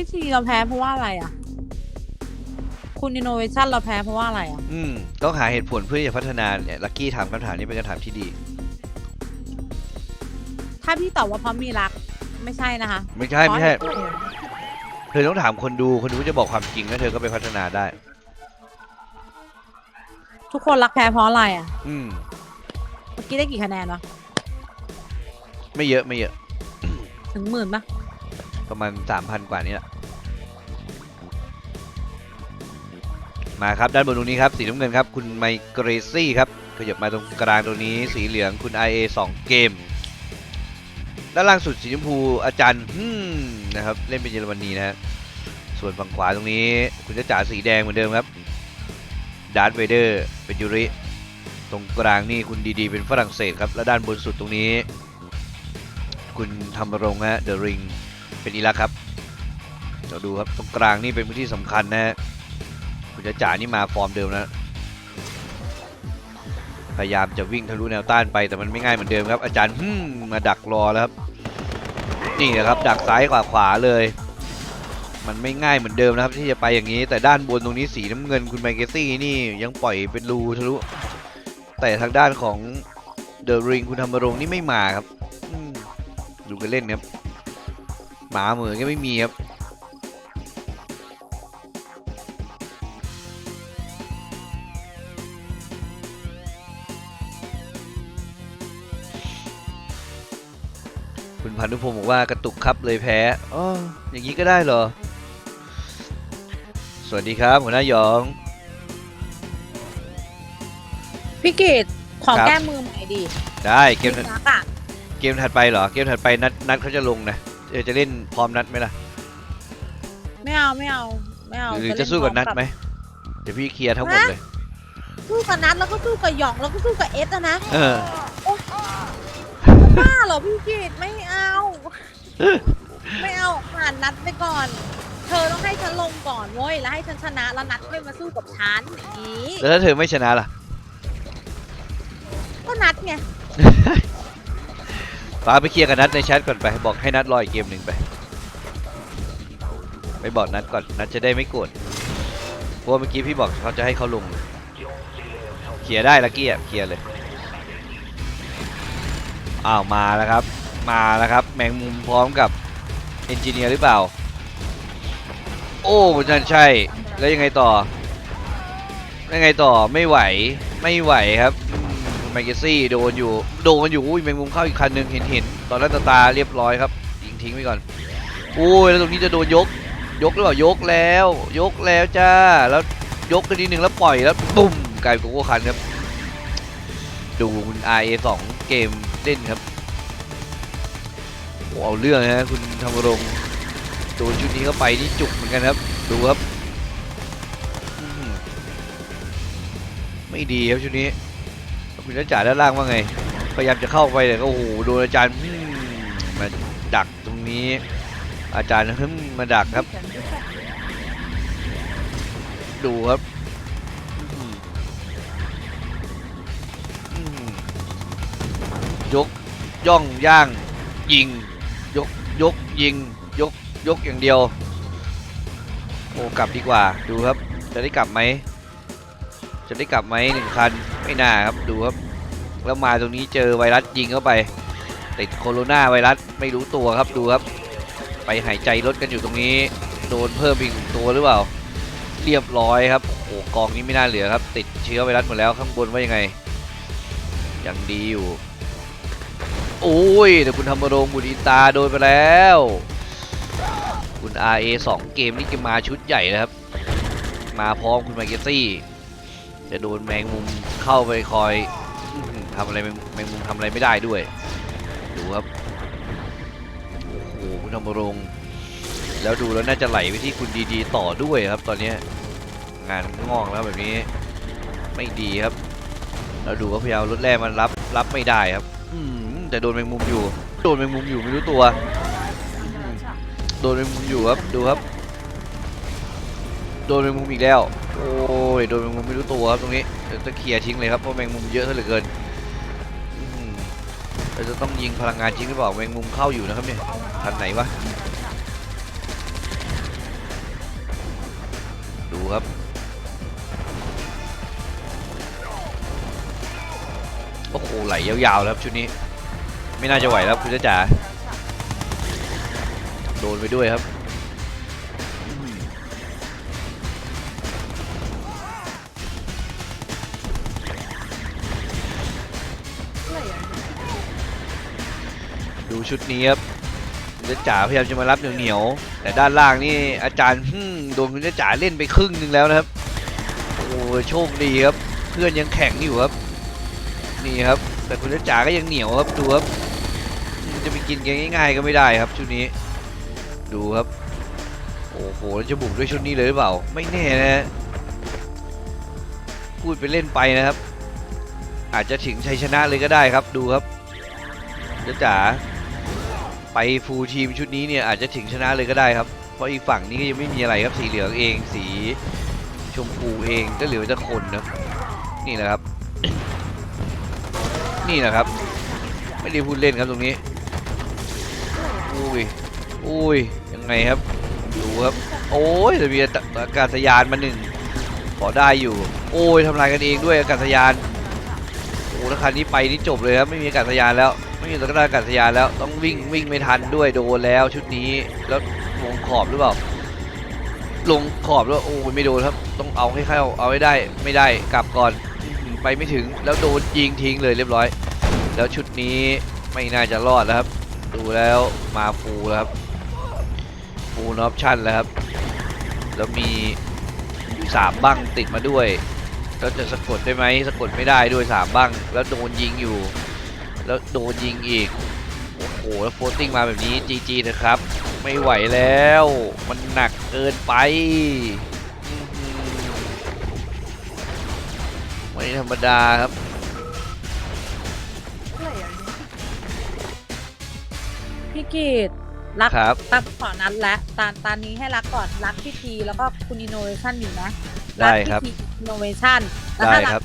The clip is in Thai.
พี่ทีเราแพ้เพราะว่าอะไรอะ คุณอินโนเวชันเราแพ้เพราะว่าอะไรอะ อืมต้องหาเหตุผลเพื่อจะพัฒนาเนี่ยลักกี้ถามคำถามนี้เป็นคำถามที่ดี ถ้าพี่ตอบว่าเพราะมีรักไม่ใช่นะคะไม่ใช่ไม่ใช่ เพราะเหตุผลเธอต้องถามคนดูคนดูจะบอกความจริงแล้วเธอก็ไปพัฒนาได้ ทุกคนรักแพ้เพราะอะไรอะอืม เมื่อกี้ได้กี่คะแนนวะไม่เยอะไม่เยอะ ถึงหมื่นปะ ประมาณสามพันกว่านี่แหละมาครับด้านบนตรงนี้ครับสีน้ำเงินครับคุณไมเกรซี่ครับขยับมาตรงกลางตรงนี้สีเหลืองคุณ IA 2 เกม ด้านล่างสุดสีชมพูอาจารย์ฮึมนะครับเล่นเป็นเยอรมนีนะฮะส่วนฝั่งขวาตรงนี้ คุณจะจ๋าสีแดงเหมือนเดิมครับดาร์ธเวเดอร์เป็นยูริตรงกลางนี่คุณดีๆเป็นฝรั่งเศสครับ และด้านบนสุดตรงนี้ คุณธรรมรงค์ฮะเดอะริง เป็นอิรักครับเดี๋ยวดูครับตรงกลางนี่เป็นพื้นที่สำคัญนะคุณจะจ่านี่มาฟอร์มเดิมนะพยายามจะวิ่งทะลุแนวต้านไปแต่มันไม่ง่ายเหมือนเดิมครับ อาจารย์ฮึมมาดักรอแล้วครับนี่นะครับดักซ้ายกว่าขวาเลย มันไม่ง่ายเหมือนเดิมนะครับ ที่จะไปอย่างนี้ แต่ด้านบนตรงนี้สีน้ำเงินคุณไมเกซี่นี่ยังปล่อยเป็นรูทะลุแต่ทางด้านของเดอะริงคุณธรรมรงค์นี่ไม่มาครับดูกันเล่นครับ หมาเหมือนก็ไม่มีครับคุณพันธุพงศ์บอกว่ากระตุกครับเลยแพ้อ๋ออย่างนี้ก็ได้เหรอ สวัสดีครับหัวหน้าหยอง พี่กิตขอครับ แก้มือใหม่ดิได้เกมมีถัดรักอะ เกมถัดไปเหรอ เกมถัดไปนัดนัดเขาจะลงนะ เออจะเล่นพร้อมนัดไหมล่ะ ไม่เอาไม่เอาไม่เอาหรือจะเล่สู้กับพร้นัอดไหม เดี๋ยวพี่เคลียร์ทั้งหมดเลย สู้กับนัดแล้วก็สู้กับหยองแล้วก็สู้กับเอสอะนะเออบ้าเหรอพี่กิตไม่เอา ไม่เอาผ่านนัดไปก่อน เธอต้องให้ฉันลงก่อนเว้ยแล้วให้ฉันชนะแล้วนัดค่อยมาสู้กับฉันอย่างนี้แล้วถ้าเธอไม่ชนะล่ะ ก็นัดไง ป้าไปเคลียร์กับนัดในแชทก่อนไป บอกให้นัดรออีกเกมหนึ่งไป ไปบอกนัดก่อน นัดจะได้ไม่โกรธเพราะว่าเมื่อกี้พี่บอกเขาจะให้เขาลง เคลียร์ได้ลักกี้อะเคลียร์เลย อ้าวมาแล้วครับ มาแล้วครับ แมงมุมพร้อมกับเอนจิเนียร์หรือเปล่า โอ้นั่นใช่ แล้วยังไงต่อยังไงต่อไม่ไหวไม่ไหวครับ อืมกซี่โดนอยู่ โดนอยู่อุ้ยแมงมุมเข้าอีกคันหนึ่งเห็นเห็นตอนนั้นตาตาเรียบร้อยครับยิงทิ้งไปก่อนอุ้ยแล้วตรงนี้จะโดนยก ยกหรือเปล่ายกแล้ว ยกแล้วจ้าแล้วยกกันทีหนึ่งแล้วปล่อยแล้วปุ้มกลายเป็นโกโก้คันครับ ดูคุณ RA 2เกมเล่นครับโอ้เอาเรื่องนะฮะคุณธรรมรงโดนชุดนี้เข้าไปนี่จุกเหมือนกันครับ ดูครับ ไม่ดีครับชุดนี้ คุณจ้าจ๋าด้านล่างว่าไง พยายามจะเข้าไปแต่ก็โอ้โหโดนอาจารย์มาดักตรงนี้ อาจารย์ฮึมมาดักครับ ดูครับยกย่องย่างยิง ยกยกยิง ยกยกอย่างเดียว โอ้กลับดีกว่าดูครับ จะได้กลับไหมจะได้กลับไหมหนึ่งคัน ไม่น่าครับดูครับ แล้วมาตรงนี้เจอไวรัสยิงเข้าไป ติดโคโรนาไวรัสไม่รู้ตัวครับดูครับ ไปหายใจลดกันอยู่ตรงนี้ โดนเพิ่มอีกหนึ่งตัวหรือเปล่า เรียบร้อยครับโอ้กองนี้ไม่น่าเหลือครับ ติดเชื้อไวรัสหมดแล้วข้างบนว่ายังไงยังดีอยู่โอ้ยแต่คุณธรรมรงค์บุญอินตาโดนไปแล้ว คุณ RA 2 เกมนี่จะมาชุดใหญ่นะครับ มาพร้อมคุณมาเกตซี่ จะโดนแมงมุมเข้าไปคอยทำอะไรแมงมุมทำอะไรไม่ได้ด้วย ดูครับ โอ้โหคุณธรรมรงค์แล้วดูแล้วน่าจะไหลไปที่คุณดีๆต่อด้วยครับตอนนี้งานงอกแล้วแบบนี้ไม่ดีครับ แล้วดูว่าพยายามรถแร่มันรับรับไม่ได้ครับ อืมแต่โดนแมงมุมอยู่ โดนแมงมุมอยู่ไม่รู้ตัว โดนแมงมุมอยู่ครับดูครับ โดนแมงมุมอีกแล้ว โอ้ยโดนแมงมุมไม่รู้ตัวครับตรงนี้จะเคลียร์ทิ้งเลยครับเพราะแมงมุมเยอะเหลือเกินเราจะต้องยิงพลังงานทิ้งหรือเปล่าแมงมุมเข้าอยู่นะครับเนี่ยทันไหนวะดูครับโอ้โหไหลยาวๆแล้วชุดนี้ ไม่น่าจะไหวแล้วคุณจ๋าโดนไปด้วยครับ ดูชุดนี้ครับคุณจ๋าพยายามจะมารับเหนียวๆแต่ด้านล่างนี่อาจารย์โดนคุณจ๋าเล่นไปครึ่งหนึงแล้วนะครับโอ้โชคดีครับเพื่อนยังแข็งอยู่ครับนี่ครับ แต่คุณจ๋าก็ยังเหนียวครับดูครับจะไปกินกันง่ายๆก็ไม่ได้ครับชุดนี้ ดูครับโอ้โหจะบุกด้วยชุดนี้เลยหรือเปล่า ไม่แน่นะฮะพูดไปเล่นไปนะครับ อาจจะถึงชัยชนะเลยก็ได้ครับดูครับจ๋า ไปฟูลทีมชุดนี้เนี่ยอาจจะถึงชนะเลยก็ได้ครับ เพราะอีกฝั่งนี้ก็ยังไม่มีอะไรครับสีเหลืองเอง สีชมพูเองก็เหลือแต่คนนะนี่แหละครับ นี่แหละครับ ไม่ได้พูดเล่นครับตรงนี้อุ้ยอุ้ยยังไงครับดูครับ โอ้ยแต่มีอากาศยานมาหนึ่งพอได้อยู่ โอ้ยทำลายกันเองด้วยอากาศยานโอ้แล้วคันนี้ไปนี่จบเลยครับไม่มีอากาศยานแล้ว ไม่มีตะกร้าอากาศยานแล้วต้องวิ่งวิ่งไม่ทันด้วยโดนแล้วชุดนี้แล้วลงขอบหรือเปล่าลงขอบแล้วโอ้ไม่โดนครับ ต้องเอาให้เข้าเอาให้ได้ไม่ได้กลับก่อนไปไม่ถึงแล้วโดนยิงทิ้งเลยเรียบร้อย แล้วชุดนี้ไม่น่าจะรอดแล้วครับ ดูแล้วมาฟูแล้วครับฟูลออปชั่นแล้วครับ แล้วมีสามบังติดมาด้วยแล้วจะสะกดได้ไหมสะกดไม่ได้ด้วยสามบังแล้วโดนยิงอยู่ แล้วโดนยิงอีก โอ้โห แล้วโฟลติ้งมาแบบนี้จีจีนะครับ ไม่ไหวแล้ว มันหนักเกินไปอื้อหือไม่ธรรมดาครับพี่กีดรักครับตักขอนัดและตานตานนี้ให้รักก่อนรักพี่ทีแล้วก็คุณอินโนเวชันอยู่นะได้ครับพี่ทีอินโนเวชันแล้วได้ถ้ารัครับ